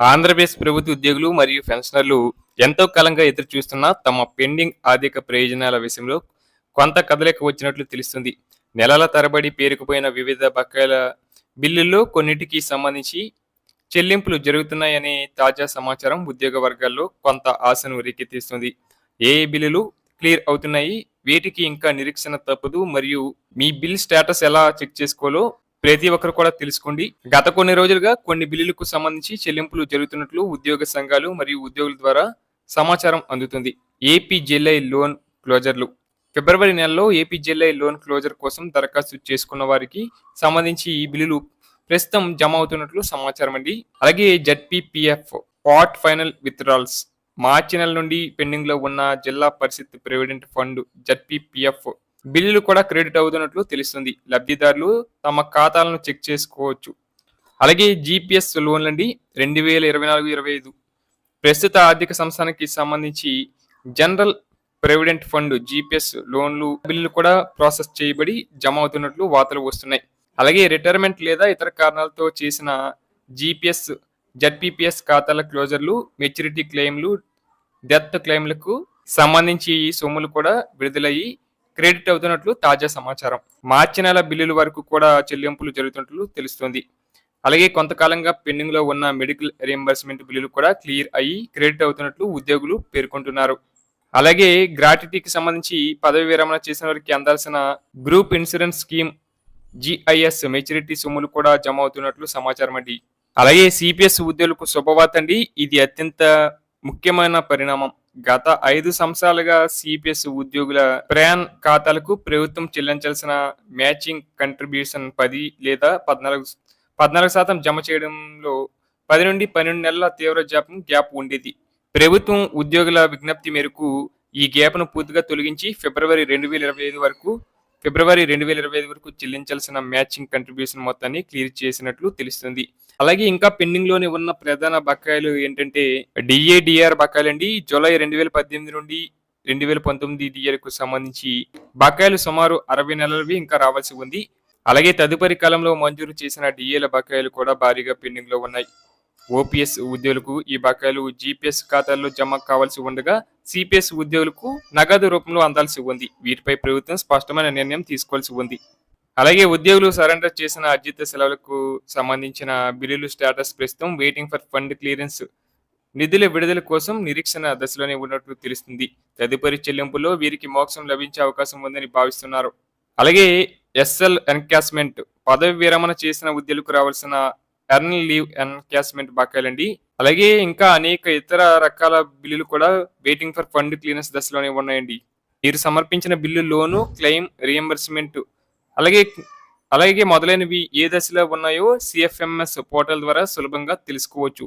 ఆంధ్రప్రదేశ్ ప్రభుత్వ ఉద్యోగులు మరియు పెన్షనర్లు ఎంతో కాలంగా ఎదురు చూస్తున్న తమ పెండింగ్ ఆర్థిక ప్రయోజనాల విషయంలో కొంత కదలిక వచ్చినట్లు తెలుస్తుంది. నెలల తరబడి పేరుకుపోయిన వివిధ బకాయిల బిల్లుల్లో కొన్నిటికి సంబంధించి చెల్లింపులు జరుగుతున్నాయనే తాజా సమాచారం ఉద్యోగ వర్గాల్లో కొంత ఆశను రేకెత్తిస్తుంది. ఏ బిల్లులు క్లియర్ అవుతున్నాయి? వీటికి ఇంకా నిరీక్షణ తప్పదు. మరియు మీ బిల్ స్టేటస్ ఎలా చెక్ చేసుకోవాలో ప్రతి ఒక్కరు కూడా తెలుసుకోండి. గత కొన్ని రోజులుగా కొన్ని బిల్లులకు సంబంధించి చెల్లింపులు జరుగుతున్నట్లు ఉద్యోగ సంఘాలు మరియు ఉద్యోగుల ద్వారా సమాచారం అందుతుంది. AP జెల్ఐ loan క్లోజర్లు. ఫిబ్రవరి నెలలో ఏపీ జెల్ఐ లోన్ క్లోజర్ కోసం దరఖాస్తు చేసుకున్న వారికి సంబంధించి ఈ బిల్లులు ప్రస్తుతం జమ అవుతున్నట్లు సమాచారం అండి. అలాగే ZPPF part final withdrawals March నెల నుండి పెండింగ్లో ఉన్న జిల్లా పరిషత్ ప్రొవిడెంట్ ఫండ్ జడ్పీపీఎఫ్ బిల్లులు కూడా క్రెడిట్ అవుతున్నట్లు తెలుస్తుంది. లబ్ధిదారులు తమ ఖాతాలను చెక్ చేసుకోవచ్చు. అలాగే జీపీఎస్ లోన్లు అండి రెండు వేల ఇరవై నాలుగు ఇరవై ఐదు. ప్రస్తుత ఆర్థిక సంవత్సరానికి సంబంధించి జనరల్ ప్రెవిడెంట్ ఫండ్ జీపీఎస్ లోన్లు బిల్లులు కూడా ప్రాసెస్ చేయబడి జమ అవుతున్నట్లు వార్తలు వస్తున్నాయి. అలాగే రిటైర్మెంట్ లేదా ఇతర కారణాలతో చేసిన జీపీఎస్ జడ్పీపీఎస్ ఖాతాల క్లోజర్లు మెచ్యూరిటీ క్లెయిమ్లు డెత్ క్లెయిమ్లకు సంబంధించి ఈ సొమ్ములు కూడా విడుదలయ్యి క్రెడిట్ అవుతున్నట్లు తాజా సమాచారం. మార్చి నెల బిల్లుల వరకు కూడా చెల్లింపులు జరుగుతున్నట్లు తెలుస్తోంది. అలాగే కొంతకాలంగా పెండింగ్లో ఉన్న మెడికల్ రియంబర్స్మెంట్ బిల్లులు కూడా క్లియర్ అయ్యి క్రెడిట్ అవుతున్నట్లు ఉద్యోగులు పేర్కొంటున్నారు. అలాగే గ్రాట్యుటీకి సంబంధించి పదవి విరమణ చేసిన వారికి అందాల్సిన group insurance scheme GIS maturity సొమ్ములు కూడా జమ అవుతున్నట్లు సమాచారం అండి. అలాగే సిపిఎస్ ఉద్యోగులకు శుభవార్త అండి. ఇది అత్యంత ముఖ్యమైన పరిణామం. గత ఐదు సంవత్సరాలుగా సిపిఎస్ ఉద్యోగుల ప్రయాణ్ ఖాతాలకు ప్రభుత్వం చెల్లించాల్సిన మ్యాచింగ్ కంట్రిబ్యూషన్ పది లేదా పద్నాలుగు పద్నాలుగు శాతం జమ చేయడంలో పది నుండి పన్నెండు నెలల తీవ్ర జాప్యం గ్యాప్ ఉండేది. ప్రభుత్వం ఉద్యోగుల విజ్ఞప్తి మేరకు ఈ గ్యాప్ను పూర్తిగా తొలగించి ఫిబ్రవరి రెండు వేల ఇరవై ఐదు వరకు ఫిబ్రవరి రెండు వేల ఇరవై ఐదు వరకు చెల్లించాల్సిన మ్యాచింగ్ కంట్రిబ్యూషన్ మొత్తాన్ని క్లియర్ చేసినట్లు తెలుస్తుంది. అలాగే ఇంకా పెండింగ్లోనే ఉన్న ప్రధాన బకాయిలు ఏంటంటే డిఏడిఆర్ బకాయిలు అండి. జూలై రెండు వేల పద్దెనిమిది నుండి రెండు వేల పంతొమ్మిది డిఆర్కు సంబంధించి బకాయిలు సుమారు అరవై నెలలవి ఇంకా రావాల్సి ఉంది. అలాగే తదుపరి కాలంలో మంజూరు చేసిన డిఏల బకాయిలు కూడా భారీగా పెండింగ్లో ఉన్నాయి. ఓపీఎస్ ఉద్యోగులకు ఈ బకాయిలు జీపీఎస్ ఖాతాల్లో జమ కావాల్సి ఉండగా సిపిఎస్ ఉద్యోగులకు నగదు రూపంలో అందాల్సి ఉంది. వీటిపై ప్రభుత్వం స్పష్టమైన నిర్ణయం తీసుకోవాల్సి ఉంది. అలాగే ఉద్యోగులు సరెండర్ చేసిన అర్జిత సెలవులకు సంబంధించిన బిల్లులు స్టేటస్ ప్రస్తుతం వెయిటింగ్ ఫర్ ఫండ్ క్లియరెన్స్ నిధుల విడుదల కోసం నిరీక్షణ దశలోనే ఉన్నట్లు తెలుస్తుంది. తదుపరి చెల్లింపులో వీరికి మోక్షం లభించే అవకాశం ఉందని భావిస్తున్నారు. అలాగే ఎస్ఎల్ ఎన్కాస్మెంట్ పదవి విరమణ చేసిన ఉద్యోగులకు రావాల్సిన ఎర్న్ లీవ్ ఎన్కాస్మెంట్ బకాయిలండి అలాగే ఇంకా అనేక ఇతర రకాల బిల్లులు కూడా వెయిటింగ్ ఫర్ ఫండ్ క్లియరెన్స్ దశలోనే ఉన్నాయండి. మీరు సమర్పించిన బిల్లు లోను క్లెయిమ్ రియంబర్స్మెంట్ అలాగే అలాగే మొదలైనవి ఏ దశలో ఉన్నాయో సిఎఫ్ఎంఎస్ పోర్టల్ ద్వారా సులభంగా తెలుసుకోవచ్చు.